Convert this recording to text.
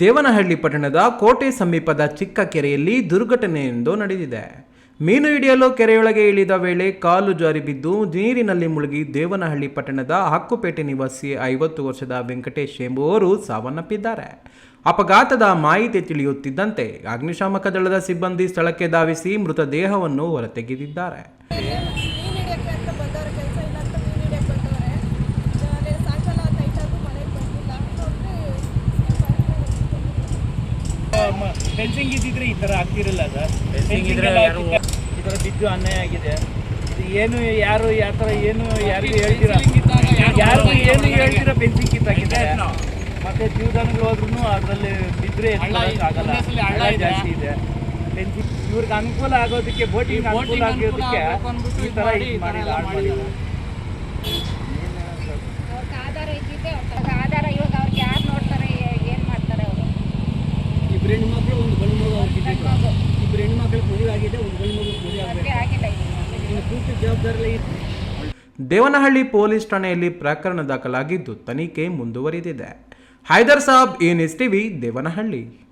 ದೇವನಹಳ್ಳಿ ಪಟ್ಟಣದ ಕೋಟೆ ಸಮೀಪದ ಚಿಕ್ಕ ಕೆರೆಯಲ್ಲಿ ದುರ್ಘಟನೆಯೊಂದು ನಡೆದಿದೆ. ಮೀನು ಹಿಡಿಯಲು ಕೆರೆಯೊಳಗೆ ಇಳಿದ ವೇಳೆ ಕಾಲು ಜಾರಿ ಬಿದ್ದು ನೀರಿನಲ್ಲಿ ಮುಳುಗಿ ದೇವನಹಳ್ಳಿ ಪಟ್ಟಣದ ಹಕ್ಕುಪೇಟೆ ನಿವಾಸಿ ಐವತ್ತು ವರ್ಷದ ವೆಂಕಟೇಶ್ ಎಂಬುವರು ಸಾವನ್ನಪ್ಪಿದ್ದಾರೆ. ಅಪಘಾತದ ಮಾಹಿತಿ ತಿಳಿಯುತ್ತಿದ್ದಂತೆ ಅಗ್ನಿಶಾಮಕ ದಳದ ಸಿಬ್ಬಂದಿ ಸ್ಥಳಕ್ಕೆ ಧಾವಿಸಿ ಮೃತದೇಹವನ್ನು ಹೊರತೆಗೆದಿದ್ದಾರೆ. ಫೆನ್ಸಿಂಗ್ ಇದ್ದಿದ್ರೆ ಈ ಥರ ಆಗ್ತಿರಲ್ಲ ಸರ್. ಫೆನ್ಸಿಂಗ್ ಇದ್ರೆ ಯಾರು- ಈ ಥರ ಬಿದ್ದು ಅನ್ಯಾಯ ಆಗಿದೆ. ಇದು ಏನು ಯಾರು ಯಾವ ಥರ ಏನು ಯಾರಿಗೂ ಹೇಳ್ತೀರಾ? ಯಾರು ಏನು ಹೇಳ್ತೀರಾ ಫೆನ್ಸಿಂಗ್ ಕಿತ್ತಾಕಿದ್ದಾರೆ ಮತ್ತೆ ಜೀವದಾನಗಳು ಹೋದ್ರೂ ಅದರಲ್ಲಿ ಬಿದ್ದರೆ ಆಗಲ್ಲ. ಹಳ್ಳ ಜಾಸ್ತಿ ಇದೆ. ಫೆನ್ಸಿಂಗ್ ಇವ್ರಿಗೆ ಅನುಕೂಲ ಆಗೋದಕ್ಕೆ ಬೋಟಿಂಗ್ ಅನುಕೂಲ ಆಗೋದಕ್ಕೆ ಈ ಥರ ಇದು ಮಾಡಿಲ್ಲ ಹಾಳು ಮಾಡಿಲ್ಲ. ಅವ್ರಿಗೆ ಆಧಾರ ಇದ್ದಿದ್ದೆ ಆಧಾರ ಇವಾಗ ಅವ್ರಿಗೆ ಯಾರು ನೋಡ್ತಾರೆ ಏನು ಮಾಡ್ತಾರೆ ಅವರು? ದೇವನಹಳ್ಳಿ ಪೊಲೀಸ್ ಠಾಣೆಯಲ್ಲಿ ಪ್ರಕರಣ ದಾಖಲಾಗಿದ್ದು ತನಿಖೆ ಮುಂದುವರಿದಿದೆ. ಹೈದರ್ ಸಾಬ್ ಏನ್ ಎಸ್ ಟಿವಿ ದೇವನಹಳ್ಳಿ.